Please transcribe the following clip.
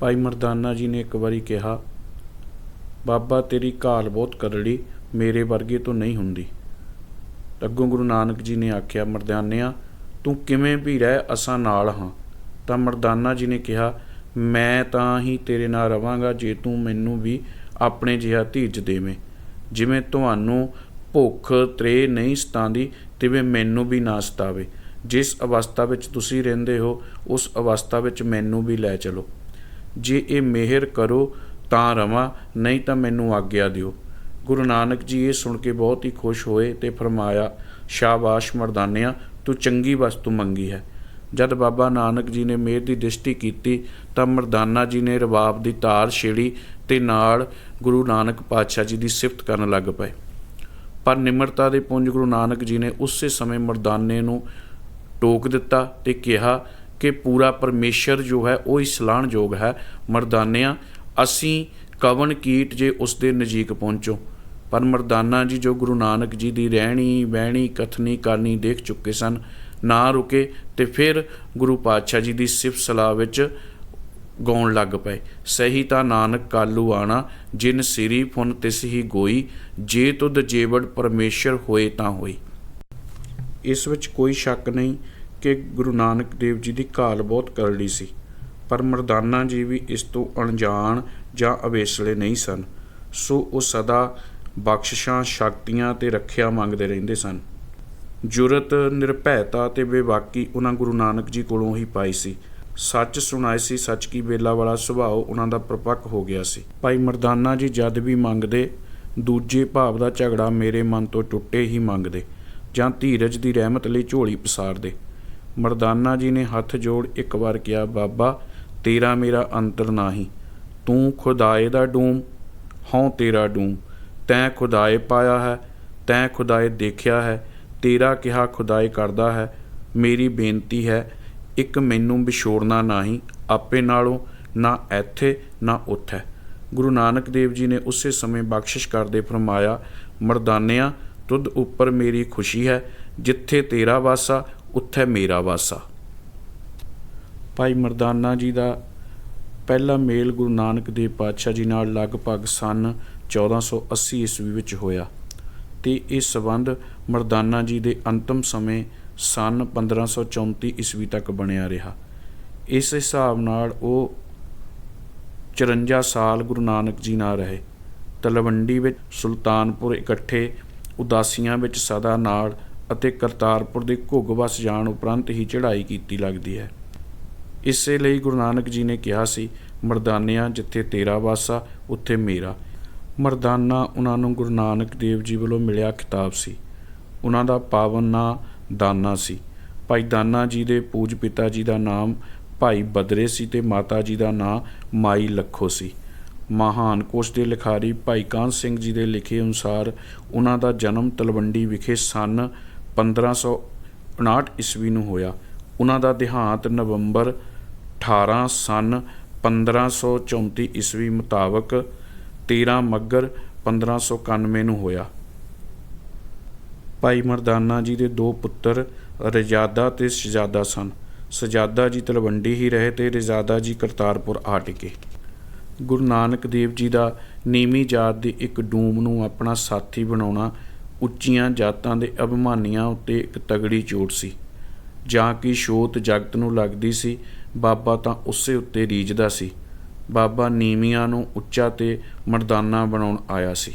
ਭਾਈ ਮਰਦਾਨਾ ਜੀ ਨੇ ਇੱਕ ਵਾਰੀ ਕਿਹਾ, ਬਾਬਾ, ਤੇਰੀ ਘਾਲ ਬਹੁਤ ਕਰੜੀ, ਮੇਰੇ ਵਰਗੇ ਤੋਂ ਨਹੀਂ ਹੁੰਦੀ। ਅੱਗੋਂ ਗੁਰੂ ਨਾਨਕ ਜੀ ਨੇ ਆਖਿਆ, ਮਰਦਾਨਿਆ, ਤੂੰ ਕਿਵੇਂ ਵੀ ਰਹਿ, ਅਸਾਂ ਨਾਲ ਹਾਂ। ਤਾਂ ਮਰਦਾਨਾ ਜੀ ਨੇ ਕਿਹਾ, ਮੈਂ ਤਾਂ ਹੀ ਤੇਰੇ ਨਾਲ ਰਵਾਂਗਾ, ਜੇ ਤੂੰ ਮੈਨੂੰ ਵੀ ਆਪਣੇ ਜਿਹਾ ਧੀਰਜ ਦੇਵੇਂ। ਜਿਵੇਂ ਤੁਹਾਨੂੰ ਭੁੱਖ ਤ੍ਰੇ ਨਹੀਂ ਸਤਾਉਂਦੀ ਤਿਵੇਂ ਮੈਨੂੰ ਵੀ ਨਾ ਸਤਾਵੇ। ਜਿਸ ਅਵਸਥਾ ਵਿੱਚ ਤੁਸੀਂ ਰਹਿੰਦੇ ਹੋ, ਉਸ ਅਵਸਥਾ ਵਿੱਚ ਮੈਨੂੰ ਵੀ ਲੈ ਚਲੋ। ਜੇ ਇਹ ਮਿਹਰ ਕਰੋ ਤਾਂ ਰਵਾਂ, ਨਹੀਂ ਤਾਂ ਮੈਨੂੰ ਆਗਿਆ ਦਿਓ। ਗੁਰੂ ਨਾਨਕ ਜੀ ਇਹ ਸੁਣ ਕੇ ਬਹੁਤ ਹੀ ਖੁਸ਼ ਹੋਏ ਤੇ ਫਰਮਾਇਆ, ਸ਼ਾਬਾਸ਼ ਮਰਦਾਨਿਆ, ਤੂੰ ਚੰਗੀ ਵਸਤੂ ਮੰਗੀ ਹੈ। ਜਦ ਬਾਬਾ ਨਾਨਕ ਜੀ ਨੇ ਮਿਹਰ ਦੀ ਦ੍ਰਿਸ਼ਟੀ ਕੀਤੀ, ਤਾਂ ਮਰਦਾਨਾ ਜੀ ਨੇ ਰਬਾਬ ਦੀ ਤਾਰ ਛੇੜੀ ਤੇ ਨਾਲ ਗੁਰੂ ਨਾਨਕ ਪਾਤਸ਼ਾਹ ਜੀ ਦੀ ਸਿਫਤ ਕਰਨ ਲੱਗ ਪਏ। ਪਰ ਨਿਮਰਤਾ ਦੇ ਪੁੰਜ ਗੁਰੂ ਨਾਨਕ ਜੀ ਨੇ ਉਸੇ ਸਮੇਂ ਮਰਦਾਨੇ ਨੂੰ ਟੋਕ ਦਿੱਤਾ ਤੇ ਕਿਹਾ ਕਿ ਪੂਰਾ ਪਰਮੇਸ਼ਰ ਜੋ ਹੈ ਉਹ ਹੀ ਸਲਾਹਣਯੋਗ ਹੈ। ਮਰਦਾਨਿਆਂ, ਅਸੀਂ ਕਵਨ ਕੀਟ ਜੇ ਉਸ ਦੇ ਨਜ਼ਦੀਕ ਪਹੁੰਚੋ। ਪਰ ਮਰਦਾਨਾ ਜੀ ਜੋ ਗੁਰੂ ਨਾਨਕ ਜੀ ਦੀ ਰਹਿਣੀ ਬਹਿਣੀ ਕਥਨੀ, ਕਰਨੀ ਦੇਖ ਚੁੱਕੇ ਸਨ, ਨਾ ਰੁਕੇ ਤੇ ਫਿਰ ਗੁਰੂ ਪਾਤਸ਼ਾਹ ਜੀ ਦੀ ਸਿਫਤ ਸਲਾਹ ਵਿੱਚ ਗਾਉਣ ਲੱਗ ਪਏ। ਸਹੀ ਤਾਂ ਨਾਨਕ ਕਾਲੂ ਆਣਾ, ਜਿਨ ਸਿਰੀ ਫੁਨ ਤਿਸ ਹੀ ਗੋਈ, ਜੇ ਤੁਧ ਜੇਵੜ ਪਰਮੇਸ਼ਰ ਹੋਏ ਤਾਂ ਹੋਈ ਇਸ ਵਿੱਚ ਕੋਈ ਸ਼ੱਕ ਨਹੀਂ ਕਿ ਗੁਰੂ ਨਾਨਕ ਦੇਵ ਜੀ ਦੀ ਘਾਲ ਬਹੁਤ ਕਰੜੀ ਸੀ, ਪਰ ਮਰਦਾਨਾ ਜੀ ਵੀ ਇਸ ਤੋਂ ਅਣਜਾਣ ਜਾਂ ਅਵੇਸਲੇ ਨਹੀਂ ਸਨ, ਸੋ ਉਹ ਸਦਾ ਬਖਸ਼ਿਸ਼ਾਂ, ਸ਼ਕਤੀਆਂ ਤੇ ਰੱਖਿਆ ਮੰਗਦੇ ਰਹਿੰਦੇ ਸਨ। ਜੁਰਤ, ਨਿਰਭੈਤਾ ਤੇ ਬੇਬਾਕੀ ਉਹਨਾਂ ਗੁਰੂ ਨਾਨਕ ਜੀ ਕੋਲੋਂ ਹੀ ਪਾਈ ਸੀ। ਸੱਚ ਸੁਣਾਏ ਸੀ, ਸੱਚ ਕੀ ਵੇਲਾ ਵਾਲਾ ਸੁਭਾਅ ਉਹਨਾਂ ਦਾ ਪ੍ਰਪੱਕ ਹੋ ਗਿਆ ਸੀ। ਭਾਈ ਮਰਦਾਨਾ ਜੀ ਜਦ ਵੀ ਮੰਗਦੇ, ਦੂਜੇ ਭਾਵ ਦਾ ਝਗੜਾ ਮੇਰੇ ਮਨ ਤੋਂ ਟੁੱਟੇ ਹੀ ਮੰਗਦੇ ਜਾਂ ਧੀਰਜ ਦੀ ਰਹਿਮਤ ਲਈ ਝੋਲੀ ਪਸਾਰਦੇ। ਮਰਦਾਨਾ ਜੀ ਨੇ ਹੱਥ ਜੋੜ ਇੱਕ ਵਾਰ ਕਿਹਾ, ਬਾਬਾ, ਤੇਰਾ ਮੇਰਾ ਅੰਤਰ ਨਾਹੀ। ਤੂੰ ਖੁਦਾਏ ਦਾ ਡੂਮ, ਹਉ ਤੇਰਾ ਡੂਮ। ਤੈਂ ਖੁਦਾਏ ਪਾਇਆ ਹੈ, ਤੈਂ ਖੁਦਾਏ ਦੇਖਿਆ ਹੈ, ਤੇਰਾ ਕਿਹਾ ਖੁਦਾਏ ਕਰਦਾ ਹੈ। ਮੇਰੀ ਬੇਨਤੀ ਹੈ, ਇੱਕ ਮੈਨੂੰ ਵਿਛੋੜਨਾ ਨਹੀਂ, ਆਪੇ ਨਾਲੋਂ ਨਾ ਇੱਥੇ, ਨਾ ਉੱਥੇ। ਗੁਰੂ ਨਾਨਕ ਦੇਵ ਜੀ ਨੇ ਉਸੇ ਸਮੇਂ ਬਖਸ਼ਿਸ਼ ਕਰਦੇ ਫਰਮਾਇਆ, ਮਰਦਾਨਿਆਂ, ਤੁਧ ਉੱਪਰ ਮੇਰੀ ਖੁਸ਼ੀ ਹੈ, ਜਿੱਥੇ ਤੇਰਾ ਵਾਸਾ ਉੱਥੇ ਮੇਰਾ ਵਾਸਾ। ਭਾਈ ਮਰਦਾਨਾ ਜੀ ਦਾ ਪਹਿਲਾ ਮੇਲ ਗੁਰੂ ਨਾਨਕ ਦੇਵ ਪਾਤਸ਼ਾਹ ਜੀ ਨਾਲ ਲਗਭਗ ਸਨ 1480 ਈਸਵੀ ਵਿੱਚ ਹੋਇਆ ਤੇ ਇਹ ਸਬੰਧ ਮਰਦਾਨਾ ਜੀ ਦੇ ਅੰਤਮ ਸਮੇਂ ਸਨ 1534 ਈਸਵੀ ਤੱਕ ਬਣਿਆ ਰਿਹਾ। ਇਸ ਹਿਸਾਬ ਨਾਲ ਉਹ 54 ਸਾਲ ਗੁਰੂ ਨਾਨਕ ਜੀ ਨਾਲ ਰਹੇ। ਤਲਵੰਡੀ ਵਿੱਚ ਸੁਲਤਾਨਪੁਰ ਇਕੱਠੇ ਉਦਾਸੀਆਂ ਵਿੱਚ ਸਦਾ ਨਾਲ ਅਤੇ ਕਰਤਾਰਪੁਰ ਦੇ ਘੁੱਗ ਵਸ ਜਾਣ ਉਪਰੰਤ ਹੀ ਚੜ੍ਹਾਈ ਕੀਤੀ ਲੱਗਦੀ ਹੈ। ਇਸੇ ਲਈ ਗੁਰੂ ਨਾਨਕ ਜੀ ਨੇ ਕਿਹਾ ਸੀ, ਮਰਦਾਨਿਆਂ ਜਿੱਥੇ ਤੇਰਾ ਵਾਸਾ, ਉੱਥੇ ਮੇਰਾ। ਮਰਦਾਨਾ ਉਹਨਾਂ ਨੂੰ ਗੁਰੂ ਨਾਨਕ ਦੇਵ ਜੀ ਵੱਲੋਂ ਮਿਲਿਆ ਖਿਤਾਬ ਸੀ। ਉਹਨਾਂ ਦਾ ਪਾਵਨ ਨਾਂ ਦਾਨਾ ਸੀ। ਭਾਈ ਦਾਨਾ ਜੀ ਦੇ ਪੂਜ ਪਿਤਾ ਜੀ ਦਾ ਨਾਮ ਭਾਈ ਬਦਰੇ ਸੀ ਤੇ ਮਾਤਾ ਜੀ ਦਾ ਨਾਂ ਮਾਈ ਲੱਖੋ ਸੀ। ਮਹਾਨ ਕੋਸ਼ ਦੇ ਲਿਖਾਰੀ ਭਾਈ ਕਾਨ ਸਿੰਘ ਜੀ ਦੇ ਲਿਖੇ ਅਨੁਸਾਰ ਉਹਨਾਂ ਦਾ ਜਨਮ ਤਲਵੰਡੀ ਵਿਖੇ ਸਨ 1559 ਈਸਵੀ ਨੂੰ ਹੋਇਆ। ਉਹਨਾਂ ਦਾ ਦੇਹਾਂਤ ਨਵੰਬਰ 18 ਸਨ 1534 ਈਸਵੀ ਮੁਤਾਬਕ 13 ਮੱਗਰ 1591 ਨੂੰ ਹੋਇਆ। ਭਾਈ ਮਰਦਾਨਾ ਜੀ ਦੇ ਦੋ ਪੁੱਤਰ ਰਜਾਦਾ ਤੇ ਸ਼ਹਜ਼ਾਦਾ ਸਨ। ਸ਼ਹਜ਼ਾਦਾ ਜੀ ਤਲਵੰਡੀ ਹੀ ਰਹੇ ਤੇ ਰਜ਼ਾਦਾ ਜੀ ਕਰਤਾਰਪੁਰ ਆ ਟਿਕੇ। ਗੁਰੂ ਨਾਨਕ ਦੇਵ ਜੀ ਦਾ ਨੀਵੀਂ ਜਾਤ ਦੀ ਇੱਕ ਡੂਮ ਨੂੰ ਆਪਣਾ ਸਾਥੀ ਬਣਾਉਣਾ ਉੱਚੀਆਂ ਜਾਤਾਂ ਦੇ ਅਭਿਮਾਨੀਆਂ ਉੱਤੇ ਇੱਕ ਤਗੜੀ ਚੋਟ ਸੀ। ਜਾਂ ਕਿ ਸ਼ੋਤ ਜਗਤ ਨੂੰ ਲੱਗਦੀ ਸੀ, ਬਾਬਾ ਤਾਂ ਉਸੇ ਉੱਤੇ ਰੀਝਦਾ ਸੀ। ਬਾਬਾ ਨੀਵੀਆਂ ਨੂੰ ਉੱਚਾ ਤੇ ਮਰਦਾਨਾ ਬਣਾਉਣ ਆਇਆ ਸੀ।